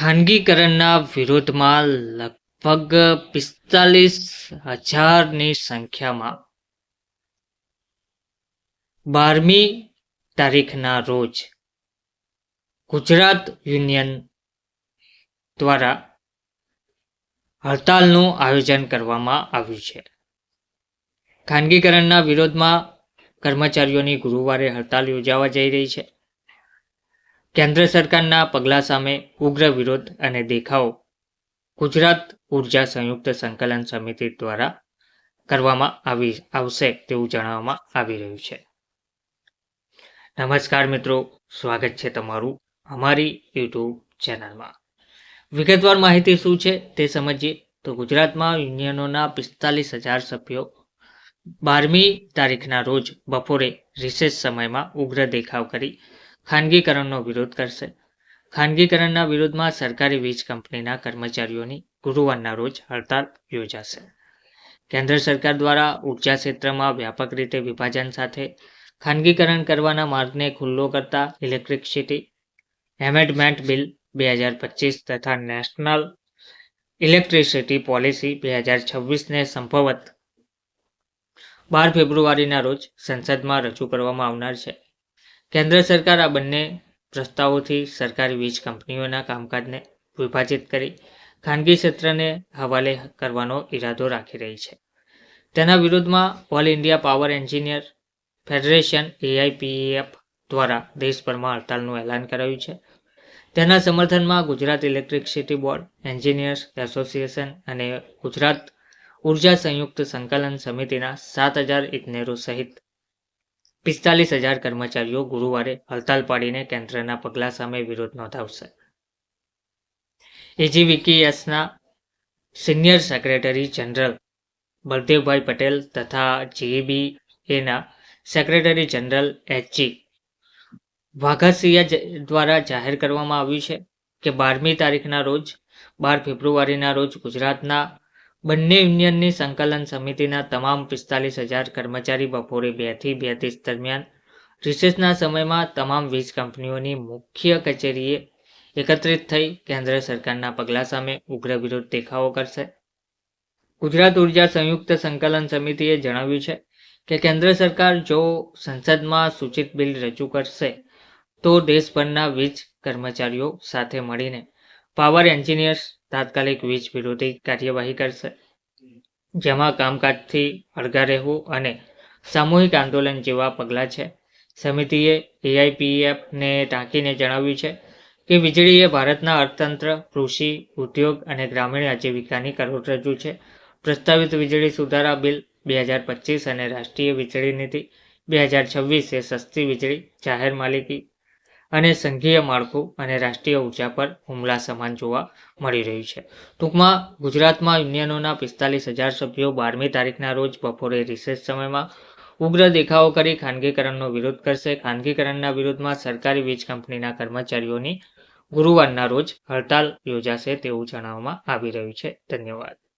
ખાનગીકરણના વિરોધમાં લગભગ પિસ્તાલીસ હજારની સંખ્યામાં બારમી તારીખના રોજ ગુજરાત યુનિયન દ્વારા હડતાલનું આયોજન કરવામાં આવ્યું છે. ખાનગીકરણના વિરોધમાં કર્મચારીઓની ગુરુવારે હડતાલ યોજાવા જઈ રહી છે. કેન્દ્ર સરકારના પગલાં સામે ઉગ્ર વિરોધ અને દેખાવો ગુજરાત ઊર્જા સંયુક્ત સંકલન સમિતિ દ્વારા કરવામાં આવી, આવશે તેવું જણાવવામાં આવી રહ્યું છે. નમસ્કાર મિત્રો, સ્વાગત છે તમારું અમારી યુટ્યુબ ચેનલમાં. વિગતવાર માહિતી શું છે તે સમજીએ તો ગુજરાતમાં યુનિયનોના પિસ્તાલીસ હજાર સભ્યો બારમી તારીખના રોજ બપોરે રિસેસ સમયમાં ઉગ્ર દેખાવ કરી ખાનગીકરણનો વિરોધ કરશે. ખાનગીકરણના વિરોધમાં સરકારી વીજ કંપનીના કર્મચારીઓની ગુરુવારના રોજ હડતાલ યોજાશે. કેન્દ્ર સરકાર દ્વારા ઊર્જા ક્ષેત્રમાં વ્યાપક રીતે વિભાજન સાથે ખાનગીકરણ કરવાના માર્ગને ખુલ્લો કરતા ઇલેક્ટ્રિસિટી એમેન્ડમેન્ટ બિલ બે હજાર પચીસ તથા નેશનલ ઇલેક્ટ્રિસિટી પોલિસી બે હજાર છવ્વીસને સંભવત બાર ફેબ્રુઆરીના રોજ સંસદમાં રજૂ કરવામાં આવનાર છે. કેન્દ્ર સરકાર આ બંને પ્રસ્તાવોથી સરકારી વીજ કંપનીઓના કામકાજને વિભાજિત કરી ખાનગી ક્ષેત્રને હવાલે કરવાનો ઈરાદો રાખી રહી છે. તેના વિરોધમાં all India power engineer federation AIPF દ્વારા દેશભરમાં હડતાલનું એલાન કરાયું છે. તેના સમર્થનમાં Gujarat electricity board, engineers association અને ગુજરાત ઊર્જા સંયુક્ત સંકલન સમિતિના સાત હજાર ઇજનેરો સહિત પિસ્તાલીસ હજાર કર્મચારીઓ ગુરુવારે હડતાલ પાડીને કેન્દ્રના પગલાં સામે વિરોધ નોંધાવશે. એજીવીકેએસના senior secretary general Baldevbhai Patel તથા જીબીએના સેક્રેટરી જનરલ એચજી વાઘાસિયા દ્વારા જાહેર કરવામાં આવ્યું છે કે બારમી તારીખના રોજ બાર ફેબ્રુઆરીના રોજ ગુજરાતના બંને યુનિયનની સંકલન સમિતિના તમામ પિસ્તાલીસ હજાર કર્મચારી બપોરે બેથી બેત્રીસ દરમિયાન રિસેસના સમયમાં તમામ વીજ કંપનીઓની મુખ્ય કચેરીએ એકત્રિત થઈ કેન્દ્ર સરકારના પગલાં સામે ઉગ્ર વિરોધ દેખાવો કરશે. ગુજરાત ઊર્જા સંયુક્ત સંકલન સમિતિએ જણાવ્યું છે કે કેન્દ્ર સરકાર જો સંસદમાં સૂચિત બિલ રજૂ કરશે, તો દેશભરના વીજ કર્મચારીઓ સાથે મળીને પાવર એન્જિનિયર્સ તાત્કાલિક વીજ વિરોધી કાર્યવાહી કરશે. જેમાં કામકાજથી અળગા રહેવું અને સામૂહિક આંદોલન જેવા પગલાં છે. સમિતિએ એઆઈપીએફને ટાંકીને જણાવ્યું છે કે વીજળી એ ભારતના અર્થતંત્ર, કૃષિ, ઉદ્યોગ અને ગ્રામીણ આજીવિકાની કરોડરજ્જુ છે. પ્રસ્તાવિત વીજળી સુધારા બિલ બે હજાર પચીસ અને રાષ્ટ્રીય વીજળી નીતિ બે હજાર છવ્વીસ સસ્તી વીજળી જાહેર માલિકી અને સંઘીય માળખું અને રાષ્ટ્રીય ઊર્જા પર હુમલા સમાન જોવા મળી રહ્યું છે. ટૂંકમાં, ગુજરાતમાં યુનિયનોના પિસ્તાલીસ હજાર સભ્યો બારમી તારીખના રોજ બપોરે રિસેસ સમયમાં ઉગ્ર દેખાવો કરી ખાનગીકરણનો વિરોધ કરશે. ખાનગીકરણના વિરોધમાં સરકારી વીજ કંપનીના કર્મચારીઓની ગુરુવારના રોજ હડતાલ યોજાશે તેવું જણાવવામાં આવી રહ્યું છે. ધન્યવાદ.